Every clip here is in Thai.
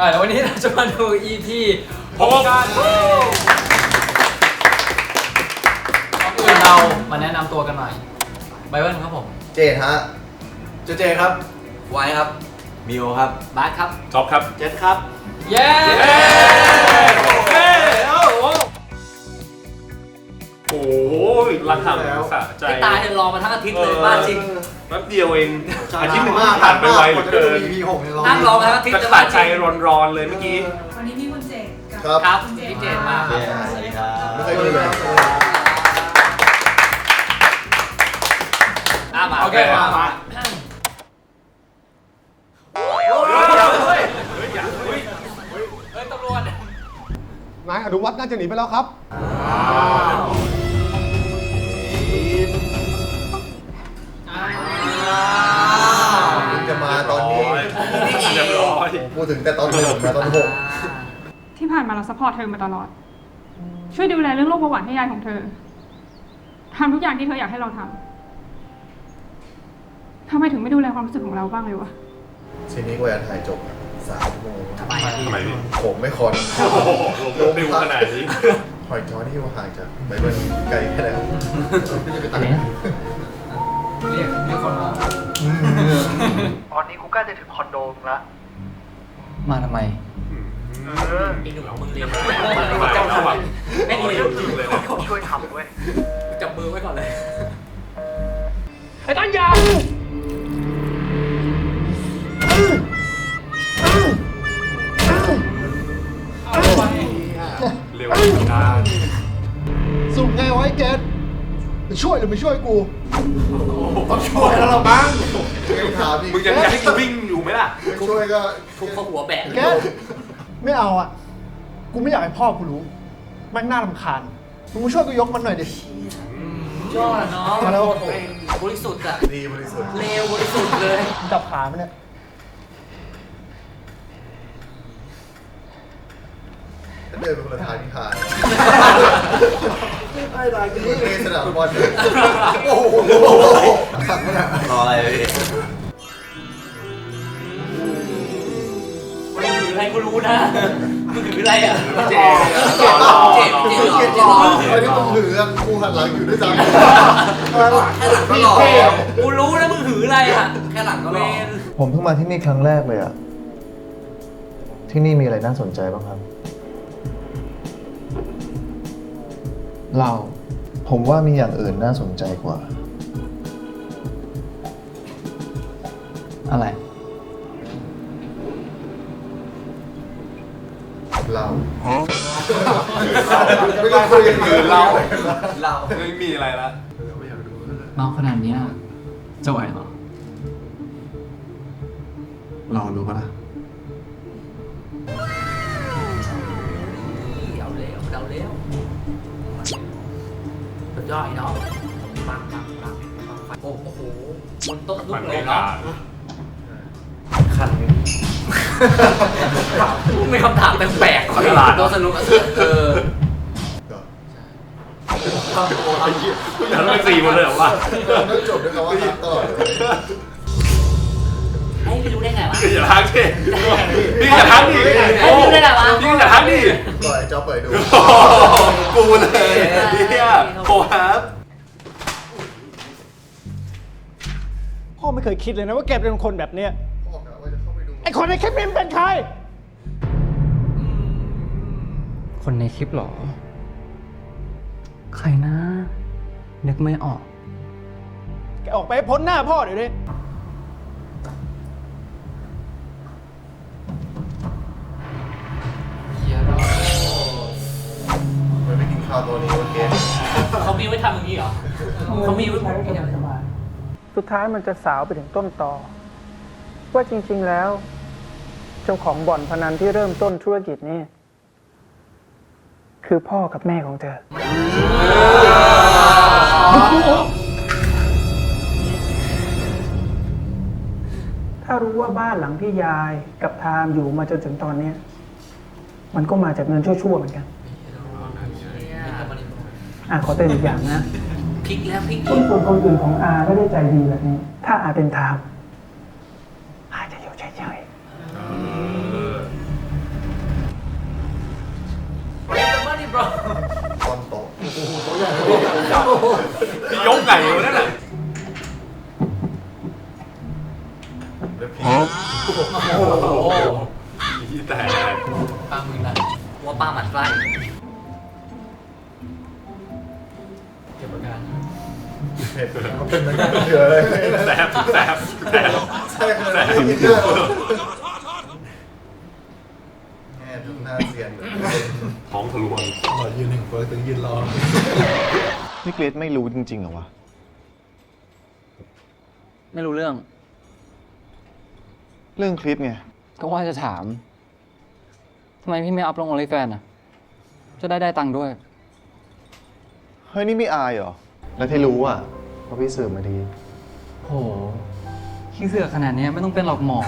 อ่าแล้ววันนี้เราจะมาดู EP พบกันก่อนอื่นเรามาแนะนำตัวกันหน่อยไบเบิลครับผมเจดฮะ เจเจครับ ไว้ครับ มิวครับ บาสครับจอบครับ เจษครับ เย้เฮ้โอ้โหโอ้โหรักห่ำสะใจไอ้ตาจะรอมาทั้งอาทิตย์เลยบ้าจริง แป๊บเดียวเองใช่อาทิตย์หนึ่งผ่านไปไวเหลือเกินพีหกเนี่ยเรา นั่งรอมาทั้งอาทิตย์จะเลยขาบ้าดจใจริงร้อนๆเลยเมื่อกี้ วันนี้มีคุณเจดกับครับ ครับคุณพี่เจนมาคเจรับดสวัสดีครับ ไม่เคยดูเลยอะมาโอเคมามาเฮ้ยตำรวจนายอนุวัฒน์น่าจะหนีไปแล้วครับมึ พูดถึงแต่ตอนหนึ่งมาตอนหกที่ผ่านมาเราซัพพอร์ตเธอมาตลอด ช่วยดูแลเรื่องโรคเบาหวานให้ยายของเธอทำทุกอย่างที่เธออยากให้เราทำทำไมถึงไม่ดูแลความรู้สึกของเราบ้างเลยวะทีนี้กว่าจะถ่ายจบอะสามชั่วโมงทำไมอะพี่ทำไมพี่ผมไม่คอนโอ้โหลงดิวขนาดนี้หอยจอที่ว่าห่างจากไบเบิลไกลแค่ไหนครับจะไปตัดเรียกเรียกคนมา ตอนนี้กูใกล้จะถึงคอนโดมึงละ มาทำไมเออไอ้หนุ่มมึงเรียนมาแล้วแบบไม่เอาเรียเรื่นองจริงเลยช่วยทำด้วยจับมือไว้ก่อนเลยเร็วช้าสุ่มไงวะไอ้เกดจะช่วยหรือไม่ช่วยกูต้องช่วยแล้วเราบ้าง ไม่ถามอีกมึงยังอยากให้กูวิ่งอยู่ไหมล่ะ ไม่ช่วยก็ทุบเข้าหัวแบะเกดไม่เอาอะ กูไม่อยากให้พ่อกูรู้แม่งน่ารำคาญมึงมาช่วยกูยกมันหน่อยดิ ยอดอะเนาะมาแล้ว บริสุทธิ์อะดีบริสุทธิ์เลวบริสุทธิ์เลย มึงจับขามันเนี่ย เดินไปคนละทางที่ทางไม่ได้กินในสนามบอลโอ้โหขังมันอะรออะไรพี่มึงถืออะไรกูรู้นะมึงถืออะไรอะเจเจ็บเจ็บเจ็บเจ็บเจ็บไอ้ที่มึงถืออะกูหันหลังอยู่ด้วยซ้ำแค่หลังก็หล่อกูรู้นะมึงถืออะไรอะแค่หลังก็หล่อผมเพิ่งมาที่นี่ครั้งแรกเลยอะที่นี่มีอะไรน่าสนใจบ้างครับ เรา ผมว่ามีอย่างอื่นน่าสนใจกว่า อะไร เราไม่ต้องคุยกันอื่นเรา เราไม่มีอะไรละเมาขนาดเนี้ยจะไหวเหรอลองดูปะล่ะ ยอดไอ้น้องปังปังปังปังปังโอ้โหบนโต๊ะลุมักนเลไม่ยขาเนาะดคันมีคำถามแปลกๆโต๊ะสนุกอะเอออยากเป็นสี่หมดเลยเหรอวะต้องจบด้วยคำว่าครับต่อไอ้ไม่รู้ได้ไงวะอย่าทักดิพี่อย่าทักดิไอ้ไม่รู้ได้ไงวะ พี่อย่าทักดิก่อนไอ้จอเปิดดูโอ้โหกูเลยเนี่ยโอ้ครับพ่อไม่เคยคิดเลยนะว่าแกเป็นคนแบบเนี้ยพ่อกะว่าจะเข้าไปดูไอ้คนในคลิปนี้มันเป็นใคร คนในคลิปหรอ ใครนะ นึกไม่ออก แกออกไปให้พ้นหน้าพ่อเดี๋ยวนี้ มันไปกินข้าตัวนี้โอเคเขามีไว้ทำอย่างนี้เหรอเขามีไว้ทำอย่างนี้เหรอสุดท้ายมันจะสาวไปถึงต้นตอว่าจริง ๆแล้ว เจ้าของบ่อนพนันที่เริ่มต้นธุรกิจนี้คือพ่อกับแม่ของเธอ ถ้ารู้ว่าบ้านหลังที่ยายกับทามอยู่มาจนถึงตอนนี้ มันก็มาจากเงินชั่วๆเหมือนกัน อะขอเตือนอีกอย่างนะพิกแล้วพิกอีกคนคนอื่นของอาไม่ได้ใจดีแบบนี้ ถ้าอาเป็นทามอาจะอยู่เฉยเมื่อนี่บรอพี่ยกไก่อยู่นั่นแหละโอ้โห พี่แต่ป้ามึงละว่าป้าหมันไส้ มันเป็นเหมือนกันเหลือเลยแสบแสบแสบใช่ขนาดนี้เยอะแง่ทุกหน้าเสียนเลยท้องทะลวงรอยืนหนึ่งเฟิร์สถึงยืนรอนี่เกรดไม่รู้จริงๆเหรอวะ ไม่รู้เรื่อง เรื่องคลิปไง ก็ว่าจะถาม ทำไมพี่ไม่อัพลงโอลิแฟนอะ จะได้ได้ตังค์ด้วย เฮ้ย นี่ไม่อายเหรอ แล้วที่รู้อะเพ ราะพี่สืบมาดี โหขี้เสือกขนาดเนี้ยไม่ต้องเป็นหรอกหมอ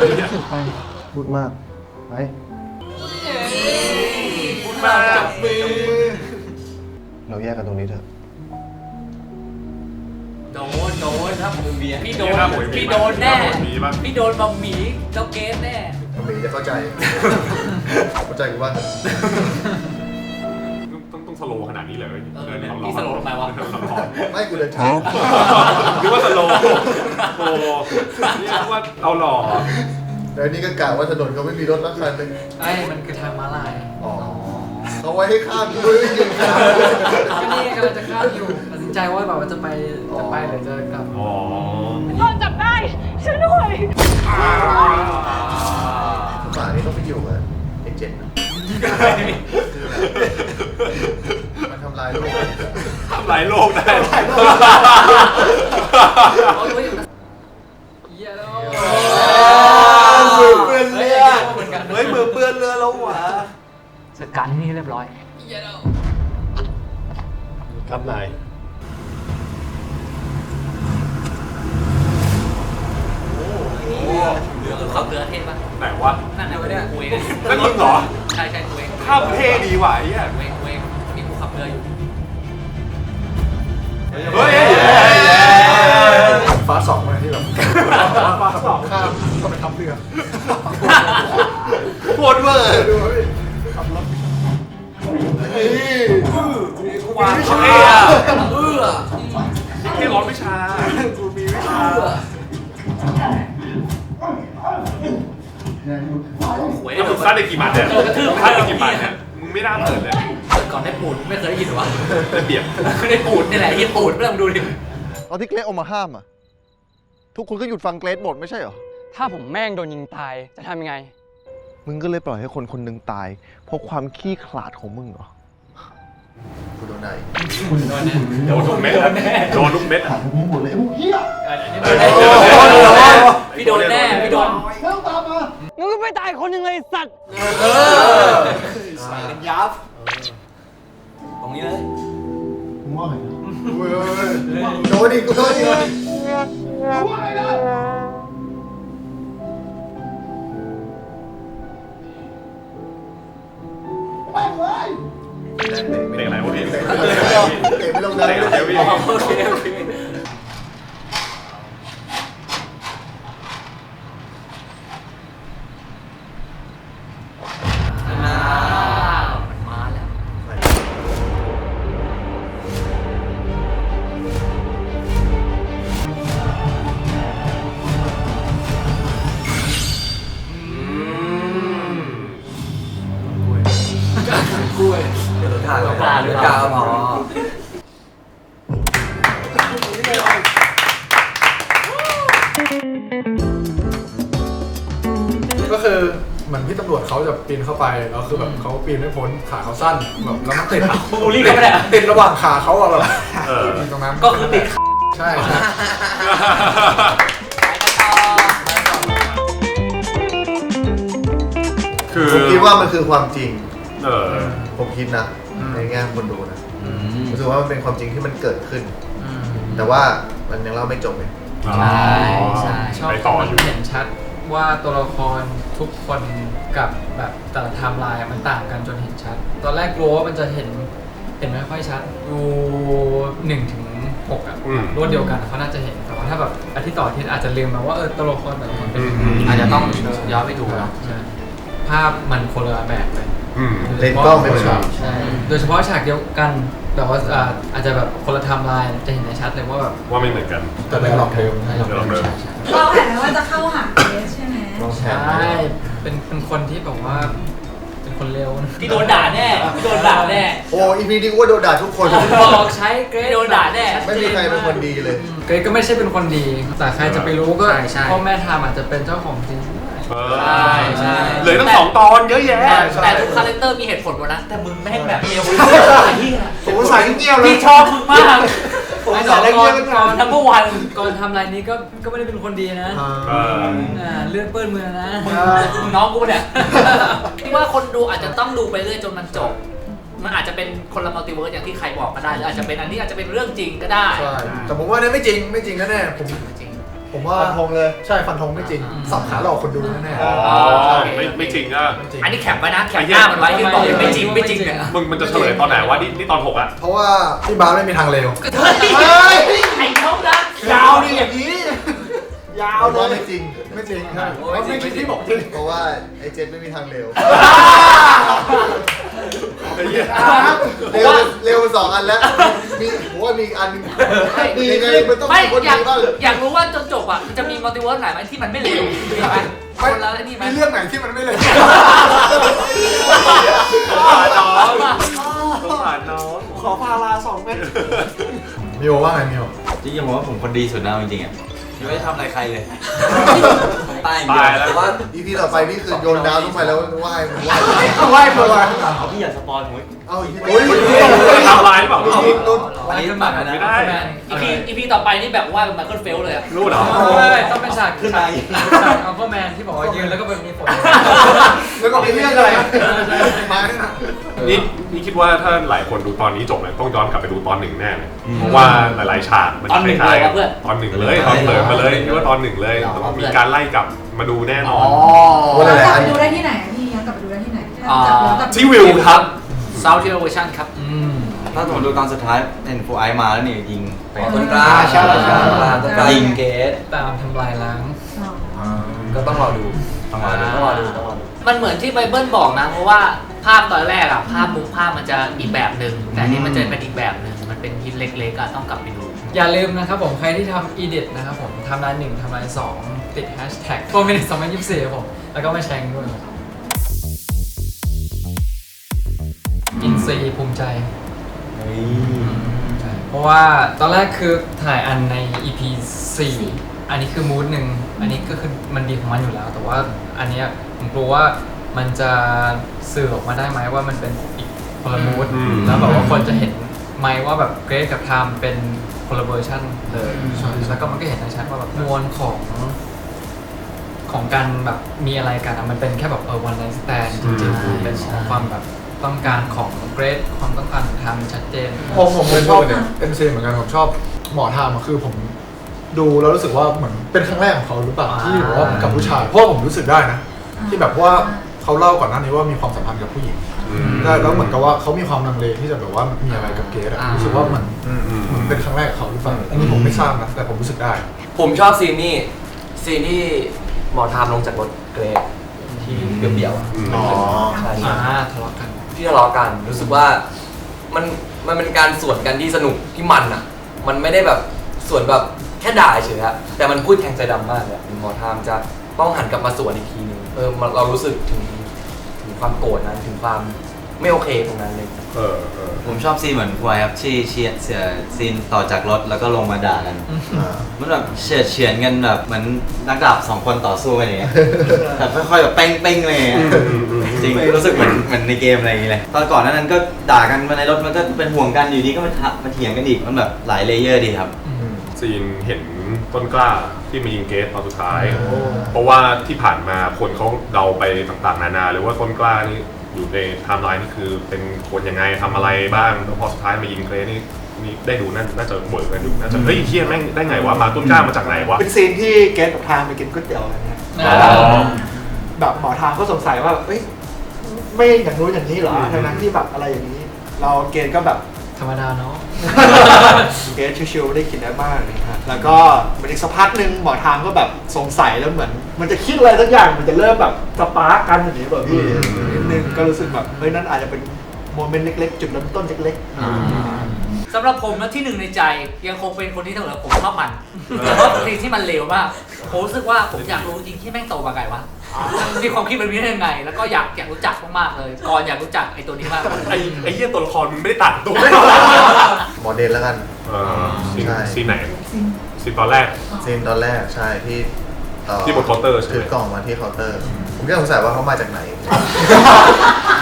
ไป พูดมากไปมาจับมือเราแยกกันตรงนี้เถอะ โดนโดนถ้าผมเบียร์พี่โดนถ้าหมวยมีพี่โดนแน่ถ้าหมวยมีปะพี่โดนบะหมี่เจ้าเกสแน่หมีจะเข้าใจ เข้าใจกูว่า นาดนี้เลยเออเดินเนี่ยร้อนพี่สโลว์ทำไมวะเดินร้อนไม่กูเดินช้านึกว่าสโลว์โอ้เรียกว่าเอาหล่อแล้วนี่ก็กล่าวว่าถนนเขาไม่มีรถสักคันหนึงไอ้มันคือทางม้าลายอ๋อเขาไว้ให้ข้ามกูไม่ได้ยืนข้ามก็นี่กำลังจะข้ามอยู่ตัดสินใจว่าแบบว่าจะไปจะไปหรือจะกลับอ๋อโดนจับได้ช่วยด้วยหมานี่ต้องไปอยู่กับไอ้เจ็ดนะ คืออะไรมันทำ ลายโลกทำลายโลกได้เขารู้อยู่นะเหี้ยแล้วมือเปื้อนเลือดเฮ้ยมือเปื้อนเรือแล้วหวะจัดการที่นี่เรียบร้อยครับนายเรือขับเรือเท่ปะไหนวะนั่นไหนวะเนี่ยกูเองนั่นมึงเหรอใช่ใช่กูเองภาพเท่ดีว่ะไอ้เหี้ยกูเองกูเองมีกูขับเรืออยู่เฮ้ยฟ้าสองมาที่แบบฟ้าสองข้ามก็ไปทับเรือโคตรเวอร์ดูพี่ขับรถนี่ว้าวเท่อะเออเท่ร้อนวิชากูมีวิชาหวยแล้วมึงซัดได้กี่หมัดเนี่ยซัดได้กี่หมัดเนี่ยมึงไม่น่าเปิดเลยเกิดก่อนได้ ปูดไม่เคยได้ยินหรอวะได้เปรียบได้ปูดนี่แหละที่ปูดเริ่มดูดิตอนที่เกรดออกมาห้ามอะ ทุกคนก็หยุดฟังเกรดหมดไม่ใช่เหรอ ถ้าผมแม่งโดนยิงตายจะทำยังไง มึงก็เลยปล่อยให้คนคนหนึ่งตาย เพราะความขี้ขลาดของมึงเหรอกูโดนไหนโดนทุกเม็ดอะโดนทุกเม็ดอะ มึงหมดเลยเฮียพี่โดนแน่พี่โดนแล้วตามมามึงก็ไปตายคนหนึ่งเลยสัตว์ใส่กันยับต รงนี้เลย มึงว่าไงนะเว้ยโดนอีกกูโดนอีกแม่งเลยเตะไหนวะพี่เตะไม่ลงเตะไม่ลงเตะเตะไหนไม่ลวะงพี่โอเคโอเค ปีนเข้าไปแล้วคือแบบเขาปีนไม่พ้นขาเขาสั้นแบบแล้วมันติดบูลลี่กันไม่ได้ติดระหว่างขาเขาอะแบบเออ ตรงนั้นก็คือติดใช่ใช่ คือ ผมคิดว่ามันคือความจริง เออ ผมคิดนะในแง่คนดูนะรู้สึกว่ามันเป็นความจริงที่มันเกิดขึ้น แต่ว่ามันยังเล่าไม่จบเลย ใช่ใช่ชอบไปต่ออยู่มันเห็นชัด ว่าตัวละครทุกคนกับแบบแต่ละไทม์ไลน์มันต่างกันจนเห็นชัด ตอนแรกกลัวว่ามันจะเห็นเห็นไม่ค่อยชัดดูหนึ่งถึงหกอะอืม รวดเดียวกันเขาน่าจะเห็นแต่ว่าถ้าแบบอาทิตย์ต่ออาทิตย์อาจจะลืมไปว่าเออตัวละครแต่ละคนเป็นยังไงอืมอาจจะต้องย้อนไปดูเนาะ ใช่ภาพมันคนละแบบเลยออืมเลนส์กล้องไม่เหมือนกัน ใช่โดยเฉพาะฉากเดียวกัน แบบว่าอ่าอาจจะแบบคนละไทม์ไลน์จะเห็นได้ชัดเลยว่าแบบว่าไม่เหมือนกัน แต่ในหลอกเดิมใช่เราเป็นใช่ใช่เราแผนไว้ว่าจะเข้าหาเกสใช่ไหมลองแชใช่ร์เป็นเป็นคนที่แบบว่า เป็นคนเร็วนะพี่โดนด่าแน่พี่โดนด่าแน่ โอ้อีพีนี้กูว่าโดนด่าทุกคน บอกใช้เกรพี่ดโดนด่าแน่ ไม่มีใครเป็นคนดีเลย เกรดก็ไม่ใช่เป็นคนดี แต่ใครจะไปรู้ก็ใช่ใช่ พ่อแม่ทำอาจจะเป็นเจ้าของจริง เออใช่ใช่เหลือตั้งสองตอนเยอะแยะ แต่แต่ทุกคาแรคเตอร์มีเหตุผลหมดนะ แต่มึงแม่งแบบเร็วไอ้เหี้ยผมอุตส่าห์เงียบๆเลย พี่ชอบมึงมากผมอุตส่าห์เงียบๆก่อนนัมเบอร์วันก่อนทำรายนี้ก็ก็ไม่ได้เป็นคนดีนะเออ อ่าเลือดเปื้อนมือนะมึงน้องกูเนี่ยพี่ว่าคนดูอาจจะต้องดูไปเรื่อยจนมันจบ มันอาจจะเป็นคนละมัลติเวิร์สอย่างที่ใครบอกก็ได้หรืออาจจะเป็นอันนี้อาจจะเป็นเรื่องจริงก็ได้ใช่แต่ผมว่าเนี่ยไม่จริงไม่จริงแน่ๆผม จริง ผมว่าฟันธงเลย ใช่ฟันธงไม่จริง สับขาหลอกคนดูแน่อ๋ออ๋อโอเคไม่ไม่จริงอะไม่จริงอันนี้แคปไว้นะแคปหน้ามันไว้ที่บอกไม่จริงไม่จริงเนี่ยมึงมันจะเฉลยตอนไหนวะนี่นี่ตอนหกอะ เพราะว่าพี่บาสไม่มีทางเร็วเฮ้ยไอ้น้องนะยาวนี่อย่างนี้ ยาวเอาเลว่ายไม่จริง ไม่จริงใช่ไม่จริงพี่บอกจริงเพราะว่าไอ้เจนไม่มีทางเร็วไอ้ เหี้ยเร็วเร็วสองอันแล้ว มีผมว่ามีอีกอันหนึงดีไงมันต้องไม่มีคนอยาดีกบ้างอยากรู้ว่าจนจบอะมันจะมีมัลติเวิร์สไหนไหมที่มันไม่เร็วใช่ไหมคนละไอ้นี่ไหมมีเรื่องไหนที่มันไม่เลยผ่านน้องต้องผ่านน้องขอพาราสองเม็ด มิโอว่าไงมิโอจริงๆผมว่าผมคนดีสุดนะจริงๆอะ ยังไม่ได้ทำอะไรใครเลยตายตายแล้วแต่ว่า อีพีต่อไปนี่คือโยนดาวลงไปแล้วไหว้มันไหว้ไหว้ตัวเอาพี่อย่าสปอยผมเอาอีกทีโอ้ยทำลายหรือเปล่าเอาโดนอันนี้หมักนะไม่ได้อีพีอีพีต่อไปนี่แบบว่าเป็นไมเคิลเฟลเลยอะรู้เหรอไม่ต้องเป็นฉากขึ้นมาอีกฉากอัลฟาแมนที่บอกว่ายืนแล้วก็เป็นมีฝนแล้วก็มีเรื่องอะไรมา นี่นี่คิดว่าถ้าหลายคนดูตอนนี้จบเลยต้องย้อนกลับไปดูตอนหนึ่งแน่เลยเพราะว่าหลายๆฉากมันตอนหนึ่งคล้ายๆเลยกัวะเพื่อน ตอนหนึ่งเลยตอนเปิดมาเลยคิดว่าตอนหนึ่งเลยแต่ว่ามีการไล่กลับมาดูแน่นอนว่าย้อนหกลายๆอันลับไปดูได้ที่ไหนอะพี่ย้อนกลับไปดูได้ที่ไหนถ้าอ่าจับย้อนกลับไปดูที่วิวครับ ซาวด์ที่เวอร์ชันครับอืมถ้าผมดูตอนสุดท้ายเห็นฟูไอมาแล้วนี่ยิงไปต้นกล้าใช่ใช่ต้นกล้ายิงเกสตามทำลายล้าง อ๋อก็ต้องรอดูต้องรอดูต้องรอดูต้องรอดู มันเหมือนที่ไบเบิลบอกนะ เพราะว่าภาพตอนแรกอะภาพมุมภาพมันจะอีกแบบหนึ่งแต่อันนี่มันจะเป็นอีกแบบหนึ่งมันเป็นฮิตเล็กๆอะต้องกลับไปดู อย่าลืมนะครับผมใครที่ทำ edit นะครับผมทำลายหนึ่งทำลายสองติด hashtag โฟมินิสองพันยี่สิบสี่ครับผม แล้วก็มาแชร์กันด้วยนะครับอินซีภูมิใจใช่เพราะว่าตอนแรกคือถ่ายอันใน EP 4 อันนี้คือมูดหนึ่ง อันนี้ก็คือมันดีของมันอยู่แล้ว แต่ว่าอันเนี้ยผม กลัวว่ามันจะสื่อออกมาได้ไหมว่ามันเป็นอีกคนละมูดอืม แล้วแบบว่าคนจะเห็นไหมว่าแบบเกรดกับไทม์เป็นคนละเวอร์ชันเลยแล้วก็มันก็เห็นได้ชัดว่าแบบมวลของ ของการแบบมีอะไรกันอะมันเป็นแค่แบบเออวันไนสแตนจริงๆเป็นความแบบต้องการของเกรดความต้องการของไทม์ชัดเจน ผมผมเลยชอบเอ็นซีเหมือนกันผมชอบหมอทามอะคือผมดูแล้วรู้สึกว่าเหมือนเป็นครั้งแรกของเขาหรือเปล่าที่แบบว่ากับผู้ชายเพราะว่าผมรู้สึกได้นะ ที่แบบว่าเขาเล่าก่อนหน้านี้ว่ามีความสัมพันธ์กับผู้หญิงอืมได้แล้วเหมือนกับว่าเขามีความลังเลที่จะแบบว่ามีอะไรกับเกดอะอ่ารู้รู้สึกว่าเหมือนอืมอืมเหมือนเป็นครั้งแรกของเขาหรือเปล่าอันนี้ผมไม่ทราบนะแต่ผมรู้สึกได้ ผมชอบซีนนี่ซีนที่หมอทามลงจากรถเกรดที่เบี้ยวๆอะอืมอ๋อใช่อ่าใช่ทะเลาะกัน ที่ทะเลาะกันรู้สึกว่ามันมันเป็นการสวนกันที่สนุกที่มันอะ มันไม่ได้แบบสวนแบบแค่ด่าเฉยๆอะแต่มันพูดแทงใจดำมากเลยอะหมอทามจะต้องหันกลับมาสวนอีกทีนึง เออมันเรารู้สึกถึงถึงความโกรธนั้นถึงความไม่โอเคตรงนั้นเลย เออเออผมชอบซีนเหมือนฟูไอครับที่เชียเสียซีนต่อจากรถแล้วก็ลงมาด่ากันอ่า มันแบบเฉียดเฉียนกันแบบเหมือนนักดาบสองคนต่อสู้กันอย่างเงี้ยแบบค่อยๆแบบเป้งเป้งๆเลยอย่างเงี้ยอืมอืม จริงรู้สึกเหมือนเหมือนในเกมอะไรอย่างเงี้ยเลยตอนก่อนหนานั้นก็ด่ากันมาในรถมันก็เป็นห่วงกันอยู่ดีก็มาทะมาเถียงกันอีกมันแบบหลายเลเยอร์ดีครับ ซีนเห็น ต้นกล้าที่มียิงเกสตอนสุดท้าย เพราะว่าที่ผ่านมาคนเขาเดาไปต่างๆ นานาเลยว่าต้นกล้านี่อยู่ในไทม์ไลน์นี่คือเป็นคนยังไงทำอะไรบ้างแล้วพอสุดท้ายมายิงเกรสนี่นี่ได้ดูน่าน่าจะเหมือนกันอยู่น่าจะเฮ้ยเฮียแม่งได้ไงวะมาต้นกล้ามาจากไหนวะ เป็นซีนที่เกดกับทามไปกินก๋วยเตี๋ยวกันนะอ๋อ แบบหมอทามก็สงสัยว่าเอ้ยไม่อย่างนู้นอย่างนี้เหรอทั้งนั้นที่แบบอะไรอย่างนี้ เราเกดก็แบบธรรมดาเนาะ เกสชิวๆได้กินได้บ้างนะฮะแล้วก็มันอีกสักพักหนึ่งหมอทามก็แบบสงสัยแล้วเหมือน มันจะคิดอะไรสักอย่างมันจะเริ่มแบบสปาร์กกันอย่างนี้แบบพี่นิดนึงก็รู้สึกแบบเฮ้ยนั่นอาจจะเป็นโมเมนต์เล็กๆ จุดเริ่มต้นเล็กๆสำหรับผมนะที่หนึ่งในใจยังคงเป็นคนที่เท่าไหร่ผมชอบมันแต่ว่าสิ่งที่มันเลวมากผมรู้สึกว่าผมอยากรู้จริงที่แม่งโตมาไงวะ มีความคิดแบบนี้ได้ยังไง แล้วก็อยากอยากรู้จักมากๆเลยก่อนอยากรู้จักไอ้ตัวนี้มากเลยไอ้ไอ้เหี้ยตัวละครมันไม่ได้ตัดตัวหมอเดนแล้วกัน เออซีนใช่ ซีนไหนซีนตอนแรก ซีนตอนแรกใช่ที่เอ่อที่บนเคาน์เตอร์ใช่ไหม ถือกล่องมาที่เคาน์เตอร์ ผมก็สงสัยว่าเขามาจากไหน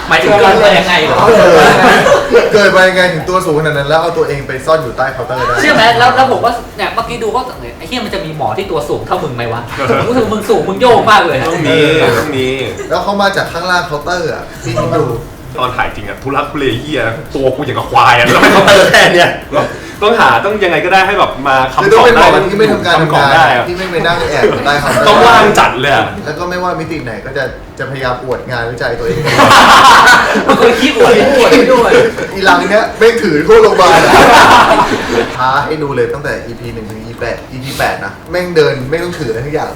หมายถึงเกิดมายังไงเหรอ เออเกิดมายังไงถึงตัวสูงขนาดนั้น แล้วเอาตัวเองไปซ่อนอยู่ใต้เคาน์เตอร์ได้เชื่อไหมแล้วแล้วผมว่าเนี่ยเมื่อกี้ดูก็เนี่ยไอ้เฮียมันจะมีหมอที่ตัวสูงเท่ามึงไหมวะผมรู้สึกมึงสูงมึงโยกมากเลยต้องมีต้องมีแล้วเขามาจากข้างล่างเคาน์เตอร์อะพี่คิดดู ตอนถ่ายจริงอะทุลักทุเลเหี้ยตัวกูอย่างกับควายอะแล้วไม่เขาเตอร์แค่เนี้ย ต้องหาต้องยังไงก็ได้ให้แบบมาคือคำต้ตองอบเป็นหมได้อที่ไม่ทำการคำทำตอบงานได้อะที่ไม่ไปนั่งแอบอยู่ใต้เคาน์เตอร์ต้องว่างจัดเลยอะ แล้วก็ไม่ว่ามิติไหนก็จะจะพยายามอวดงานวิจัยตัวเอง มันเคยขี้อวดอวดด้วย อีหลังเนี้ยแม่งถือทั่วโรงพยาบาลอะ ท้าให้ดูเลยตั้งแต่ EP หนึ่งถึง EP แปด EP แปดนะแม่งเดินไม่ต้องถืออะไรทุกอย่าง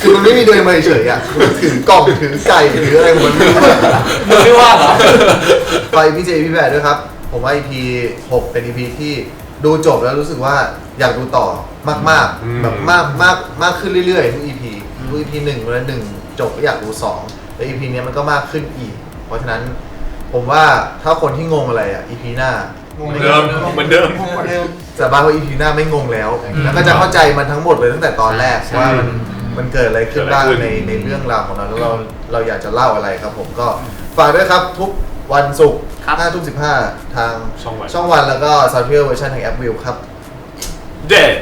คือมันไม่มีเดินมาเฉยๆอะมันถือกล่องถือไก่ถืออะไรของมันไม่รู้อะมึงไม่ว่าเหรอ ไป EP เจ็ด EP แปดด้วยครับ ผมว่า EP หกเป็น EP ที่ดูจบแล้วรู้สึกว่าอยากดูต่อมากอืม ๆแบบมากมากมากขึ้นเรื่อยๆทุก EP ทุก EP หนึ่งเวลาหนึ่งจบก็อยากดูสองแต่ EP เนี้ยมันก็มากขึ้นอีก เพราะฉะนั้นผมว่าถ้าคนที่งงอะไรอะ EP หน้า เหมือนเดิมเหมือนเดิมสบายว่า EP หน้าไม่งงแล้ว แล้วก็จะเข้าใจมันทั้งหมดเลยตั้งแต่ตอนแรกใช่ว่ามันมันเกิดอะไรขึ้นบ้างเกิดอะไรขึ้น ในในเรื่องราวของเราแล้วเราเราอยากจะเล่าอะไรครับผมก็ฝากด้วยครับทุก วันศุกร์ครับ ห้าทุ่มสิบห้าทางช่องวันช่องวันแล้วก็ซาวเทียลเวอร์ชันทางแอปวิวครับ เด็ด